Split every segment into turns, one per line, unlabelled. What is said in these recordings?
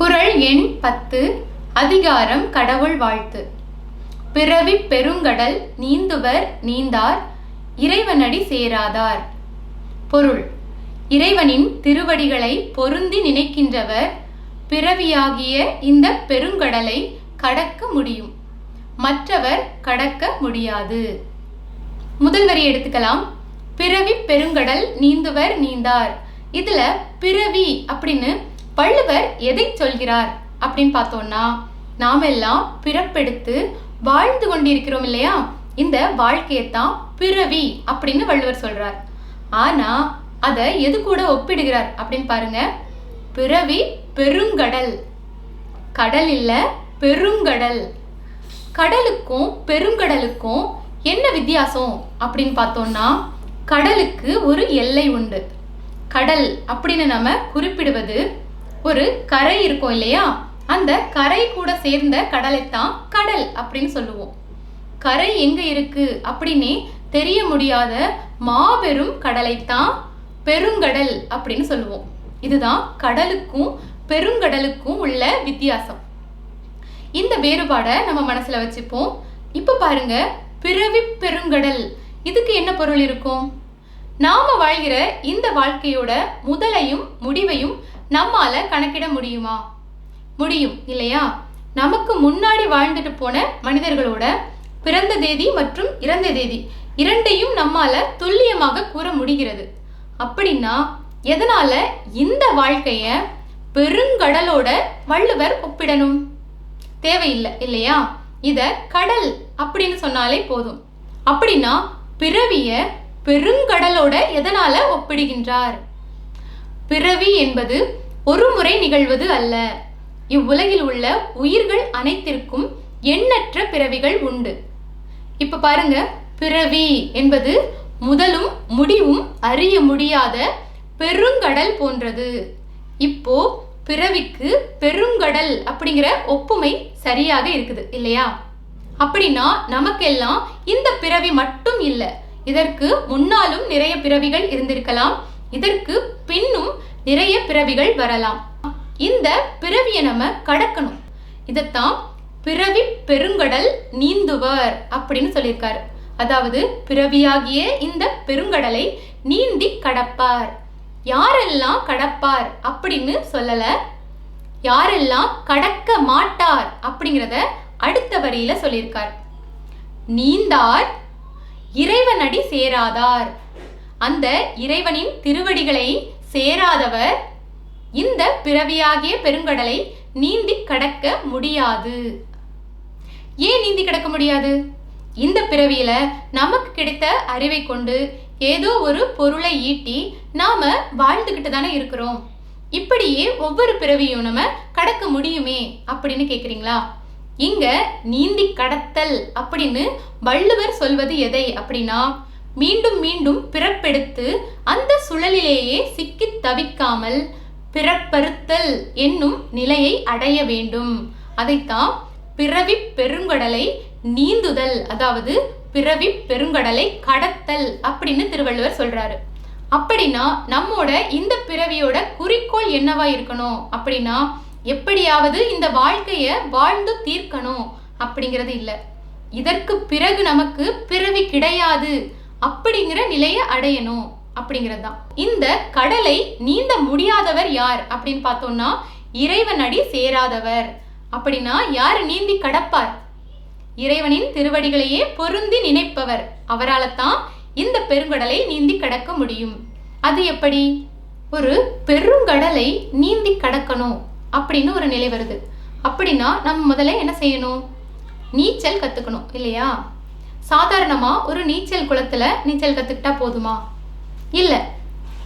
குரல் எண் பத்து. அதிகாரம் கடவுள் வாழ்த்து. பிறவி பெருங்கடல் நீந்துவர் நீந்தார் இறைவனடி சேராதார். பொருள் இறைவனின் திருவடிகளை பொருந்தி நினைக்கின்றவர் பிறவியாகிய இந்த பெருங்கடலை கடக்க முடியும். மற்றவர் கடக்க முடியாது. முதல் வரி எடுத்துக்கலாம். பிறவி பெருங்கடல் நீந்துவர் நீந்தார். இதுல பிறவி அப்படின்னு வள்ளுவர் எதை சொல்கிறார் அப்படின்னு பார்த்தோம்னா நாம் எல்லாம் பிறப்பெடுத்து வாழ்ந்து கொண்டிருக்கிறோம் இல்லையா? இந்த வாழ்க்கையைத்தான் பிறவி அப்படின்னு வள்ளுவர் சொல்றார். ஆனா அதை எது கூட ஒப்பிடுகிறார் அப்படின்னு பாருங்க. பிறவி பெருங்கடல். கடல் இல்ல பெருங்கடல். கடலுக்கும் பெருங்கடலுக்கும் என்ன வித்தியாசம் அப்படின்னு பார்த்தோம்னா கடலுக்கு ஒரு எல்லை உண்டு. கடல் அப்படின்னு நம்ம குறிப்பிடுவது ஒரு கரை இருக்கும் இல்லையா? அந்த கரை கூட சேர்ந்த கடலைத்தான் கடல் அப்படின்னு சொல்லுவோம். கரை எங்க இருக்கு அப்படின்னே தெரிய முடியாத மாபெரும் கடலைத்தான் பெருங்கடல் அப்படின்னு சொல்லுவோம். இதுதான் கடலுக்கும் பெருங்கடலுக்கும் உள்ள வித்தியாசம். இந்த வேறுபாடை நம்ம மனசுல வச்சுப்போம். இப்போ பாருங்க பிறவி பெருங்கடல். இதுக்கு என்ன பொருள் இருக்கும்? நாம வாழ்கிற இந்த வாழ்க்கையோட முதலையும் முடிவையும் நம்மால கணக்கிட முடியுமா? முடியும் இல்லையா? நமக்கு முன்னாடி வாழ்ந்துட்டு போன மனிதர்களோட பிறந்த தேதி மற்றும் இறந்த தேதி இரண்டையும் நம்மால துல்லியமாக கூற முடிகிறது. அப்படின்னா எதனால இந்த வாழ்க்கைய பெருங்கடலோட வள்ளுவர் ஒப்பிடணும்? தேவையில்லை இல்லையா? இத கடல் அப்படின்னு சொன்னாலே போதும். அப்படின்னா பிறவிய பெருங்கடலோட எதனால ஒப்பிடுகின்றார்? பிறவி என்பது ஒரு முறை நிகழ்வது அல்ல. இவ்வுலகில் உள்ள உயிர்கள் அனைத்திற்கும் எண்ணற்ற பிறவிகள் உண்டு. இப்ப பாருங்க பிறவி என்பது முதலும் முடிவும் அறிய முடியாத பெருங்கடல் போன்றது. இப்போ பிறவிக்கு பெருங்கடல் அப்படிங்கிற ஒப்புமை சரியாக இருக்குது இல்லையா? அப்படின்னா நமக்கெல்லாம் இந்த பிறவி மட்டும் இல்லை இதற்கு முன்னாலும் நிறைய பிறவிகள் இருந்திருக்கலாம். இதற்கு பின்னும் நிறைய பிறவிகள் வரலாம். இந்த பிறவியை நம்ம கடக்கணும். இதைத்தான் பிறவி பெருங்கடல் நீந்துவர் அப்படின்னு சொல்லியிருக்காரு. அதாவது பிறவியாகிய இந்த பெருங்கடலை நீந்தி கடப்பார். யாரெல்லாம் கடப்பார் அப்படின்னு சொல்லல. யாரெல்லாம் கடக்க மாட்டார் அப்படிங்கிறத அடுத்த வரியில சொல்லியிருக்கார். நீந்தார் இறைவனடி சேராதார். அந்த இறைவனின் திருவடிகளை சேராதவர் இந்த பிறவியாகிய பெருங்கடலை நீந்தி கடக்க முடியாது. ஏன் நீந்தி கடக்க முடியாது? இந்த பிறவியில நமக்கு கிடைத்த அறிவை கொண்டு ஏதோ ஒரு பொருளை ஈட்டி நாம வாழ்ந்துகிட்டு தானே இருக்கிறோம். இப்படியே ஒவ்வொரு பிறவியும் நம்ம கடக்க முடியுமே அப்படின்னு கேக்குறீங்களா? இங்க நீந்தி கடத்தல் அப்படின்னு வள்ளுவர் சொல்வது எதை அப்படின்னா மீண்டும் மீண்டும் பிறப்பெடுத்து அந்த சுழலிலேயே சிக்கி தவிக்காமல் பிறப்பறுத்தல் என்னும் நிலையை அடைய வேண்டும். அதைத்தான் பிறவி பெருங்கடலை நீந்துதல் அதாவது பிறவி பெருங்கடலை கடத்தல் அப்படின்னு திருவள்ளுவர் சொல்றாரு. அப்படின்னா நம்மோட இந்த பிறவியோட குறிக்கோள் என்னவா இருக்கணும்? அப்படின்னா எப்படியாவது இந்த வாழ்க்கைய வாழ்ந்து தீர்க்கணும் அப்படிங்கிறது இல்லை. இதற்கு பிறகு நமக்கு பிறவி கிடையாது. அப்படிங்கிற நிலையை அடையணும் அப்படிங்கிறது தான் இந்த கடலை நீந்த முடியாதவர் யார் அப்படின்னு பார்த்தோம்னா அடி சேராதவர். அப்படின்னா யார் நீந்தி கடப்பார்? இறைவனின் திருவடிகளையே பொருந்தி நினைப்பவர். அவரால் தான் இந்த பெருங்கடலை நீந்தி கடக்க முடியும். அது எப்படி? ஒரு பெருங்கடலை நீந்தி கடக்கணும் அப்படின்னு ஒரு நிலை வருது. அப்படின்னா நம்ம முதல்ல என்ன செய்யணும்? நீச்சல் கற்றுக்கணும் இல்லையா? சாதாரணமாக ஒரு நீச்சல் குளத்தில் நீச்சல் கற்றுக்கிட்டா போதுமா? இல்லை.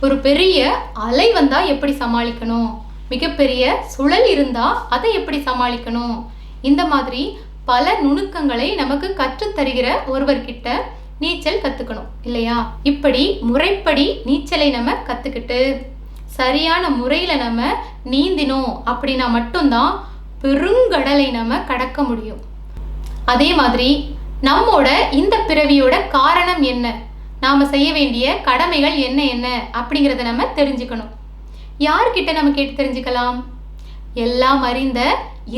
ஒரு பெரிய அலை வந்தால் எப்படி சமாளிக்கணும்? மிகப்பெரிய சுழல் இருந்தால் அதை எப்படி சமாளிக்கணும்? இந்த மாதிரி பல நுணுக்கங்களை நமக்கு கற்றுத்தருகிற ஒருவர்கிட்ட நீச்சல் கற்றுக்கணும் இல்லையா? இப்படி முறைப்படி நீச்சலை நம்ம கற்றுக்கிட்டு சரியான முறையில் நம்ம நீந்தினோம் அப்படின்னா மட்டும்தான் பெருங்கடலை நம்ம கடக்க முடியும். அதே மாதிரி நம்மோட இந்த பிறவியோட காரணம் என்ன? நாம செய்ய வேண்டிய கடமைகள் என்ன என்ன? அப்படிங்கிறத நம்ம தெரிஞ்சுக்கணும். யார்கிட்ட நம்ம கேட்டு தெரிஞ்சுக்கலாம்? எல்லாம் அறிந்த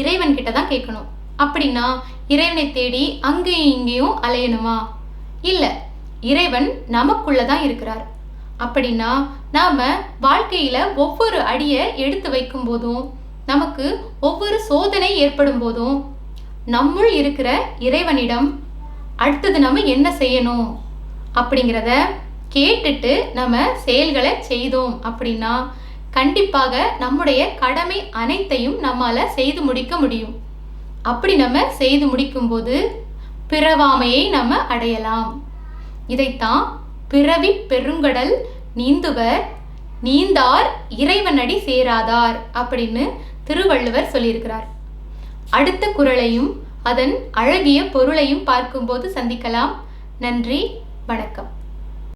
இறைவன் கிட்ட தான் கேட்கணும். அப்படின்னா இறைவனை தேடி அங்கேயும் இங்கேயும் அலையணுமா? இல்லை இறைவன் நமக்குள்ளே தான் இருக்கிறார். அப்படின்னா நாம வாழ்க்கையில ஒவ்வொரு அடியை எடுத்து வைக்கும் போதும் நமக்கு ஒவ்வொரு சோதனை ஏற்படும் போதும் நம்முள் இருக்கிற இறைவனிடம் அடுத்தது நம்ம என்ன செய்யணும் அப்படிங்கிறத கேட்டுட்டு நம்ம செயல்களை செய்தோம் அப்படின்னா கண்டிப்பாக நம்முடைய கடமை அனைத்தையும் நம்மால் செய்து முடிக்க முடியும். அப்படி நம்ம செய்து முடிக்கும்போது பிறவாமையை நம்ம அடையலாம். இதைத்தான் பிறவி பெருங்கடல் நீந்துவர் நீந்தார் இறைவனடி சேராதார் அப்படின்னு திருவள்ளுவர் சொல்லியிருக்கிறார். அடுத்த குரலையும் அதன் அழகிய பொருளையும் பார்க்கும்போது சந்திக்கலாம். நன்றி வணக்கம்.